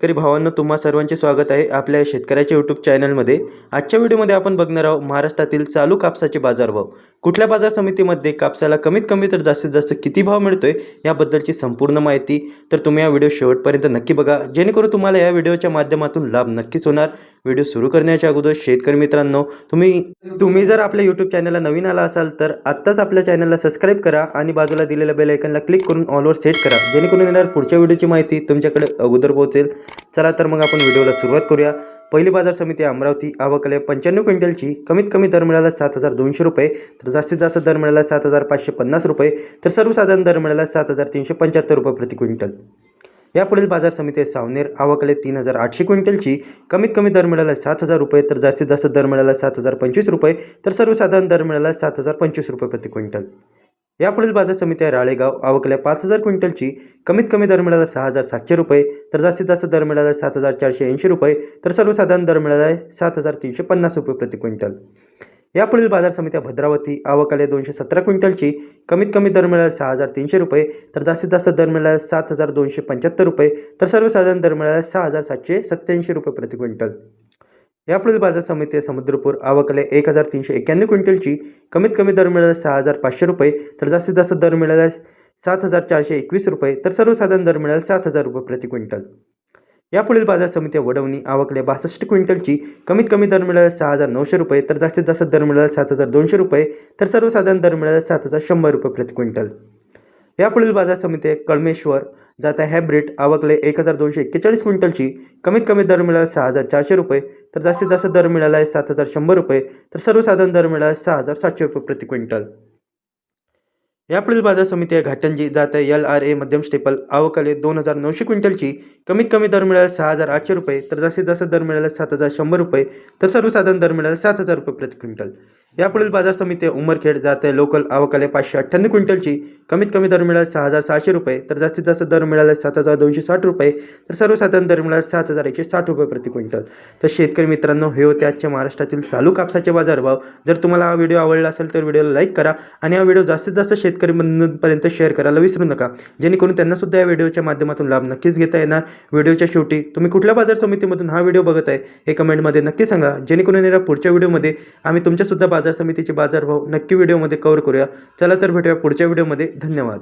शेतकरी भावांनो तुम्हा सर्वांचे स्वागत आहे आपल्या शेतकऱ्याच्या यूट्यूब चॅनलमध्ये आजच्या व्हिडिओमध्ये आपण बघणार आहोत महाराष्ट्रातील चालू कापसाचे बाजारभाव. कुठल्या बाजार समितीमध्ये कापसाला कमीत कमी तर जास्तीत जास्त किती भाव मिळतोय याबद्दलची संपूर्ण माहिती तर तुम्ही या व्हिडिओ शेवटपर्यंत नक्की बघा. जेणेकरून तुम्हाला या व्हिडिओच्या माध्यमातून लाभ नक्कीच होणार. व्हिडिओ सुरू करण्याच्या अगोदर शेतकरी मित्रांनो तुम्ही तुम्ही जर आपल्या यूट्यूब चॅनलला नवीन आला असाल तर आत्ताच आपल्या चॅनलला सबस्क्राईब करा आणि बाजूला दिलेल्या बेलायकनला क्लिक करून ऑलवर सेट करा. जेणेकरून येणार पुढच्या व्हिडिओची माहिती तुमच्याकडे अगोदर पोहोचेल. चला तर मग आपण व्हिडिओला सुरुवात करूया. पहिली बाजार समिती अमरावती आवकले पंच्याण्णव क्विंटलची कमीत कमी दर मिळाला सात हजार दोनशे रुपये तर जास्तीत जास्त दर मिळाला सात हजार पाचशे पन्नास रुपये तर सर्वसाधारण दर मिळाला सात हजार तीनशे पंच्याहत्तर रुपये प्रति क्विंटल. यापुढील बाजार समिती आहे सावनेर आवकले तीन हजार आठशे क्विंटलची कमीत कमी दर मिळाला सात हजार रुपये तर जास्तीत जास्त दर मिळाला सात हजार पंचवीस रुपये तर सर्वसाधारण दर मिळाला सात हजार पंचवीस रुपये प्रति क्विंटल. यापुढील बाजार समिती आहे राळेगाव आवकल्या पाच हजार क्विंटलची कमीत कमी दर मिळाला सहा हजार सातशे रुपये तर जास्तीत जास्त दर मिळाला सात हजार चारशे ऐंशी रुपये तर सर्वसाधारण दर मिळाला आहे सात हजार तीनशे पन्नास रुपये प्रति क्विंटल. यापुढील बाजार समित्या भद्रावती आवकाले दोनशे सतरा क्विंटलची कमीत कमी दर मिळाला सहा हजार तीनशे रुपये तर जास्तीत जास्त दर मिळाला सात हजार दोनशे पंच्याहत्तर रुपये तर सर्वसाधारण दर मिळाला सहा हजार सातशे सत्त्याऐंशी रुपये प्रति क्विंटल. यापुढील बाजार समिती समुद्रपूर आवकले एक हजार तीनशे एक्क्याण्णव क्विंटलची कमीत कमी दर मिळाला सहा हजार पाचशे रुपये तर जास्तीत जास्त दर मिळाला सात हजार चारशे एकवीस रुपये तर सर्वसाधारण दर मिळाला सात हजार रुपये प्रति क्विंटल. यापुढील बाजार समिती वडवणी आवकले बासष्ट क्विंटलची कमीत कमी दर मिळाला सहा हजार नऊशे रुपये तर जास्तीत जास्त दर मिळाला सात हजार दोनशे रुपये तर सर्वसाधारण दर मिळाला सात हजार शंभर रुपये प्रति क्विंटल. यापुढील बाजार समिती कळमेश्वर जात आहे. हॅब्रिड आवकले एक हजार दोनशे एक्केचाळीस क्विंटलची. कमीत कमी दर मिळाला सहा हजार चारशे रुपये. तर जास्तीत जास्त दर मिळाला आहे सात हजार शंभर रुपये. तर सर्वसाधारण दर मिळाला आहे सहा हजार सातशे रुपये प्रति क्विंटल. यापुढील बाजार समिती आहे घाटंजी जात आहे. एल आर ए मध्यम स्टेपल आवकाले दोन हजार नऊशे क्विंटलची. कमीत कमी दर मिळाला सहा हजार आठशे रुपये. तर जास्तीत जास्त दर मिळाला सात हजार शंभर रुपये. तर सर्वसाधारण दर मिळाला सात हजार रुपये प्रति क्विंटल. यापुढील बाजार समिती आहे उमरखेड जात आहे लोकल आवकाले पाचशे अठ्ठ्याण्णव क्विंटलची. कमीत कमी दर मिळाला सहा हजार सहाशे रुपये. तर जास्तीत जास्त दर मिळाला सात हजार दोनशे साठ रुपये. तर सर्वसाधारण दर मिळाला सात हजार एकशे साठ रुपये प्रति क्विंटल. तर शेतकरी मित्रांनो हे होते आजच्या महाराष्ट्रातील चालू कापसाचे बाजारभाव. जर तुम्हाला हा व्हिडिओ आवडला असेल तर व्हिडिओला लाईक करा आणि हा व्हिडिओ जास्तीत जास्त शेतकरी बंधूंपर्यंत शेअर करायला विसरू नका. जेणेकरून त्यांना सुद्धा या व्हिडिओच्या माध्यमातून लाभ नक्कीच घेता येणार. व्हिडिओच्या शेवटी तुम्ही कुठल्या बाजार समितीमधून हा व्हिडिओ बघत आहे हे कमेंटमध्ये नक्की सांगा. जेणेकरून येणार पुढच्या व्हिडिओमध्ये आम्ही तुमच्यासुद्धा बाजार समितीचे बाजारभाव नक्की व्हिडिओमध्ये कव्हर करूया. चला तर भेटूया पुढच्या व्हिडिओमध्ये. धन्यवाद.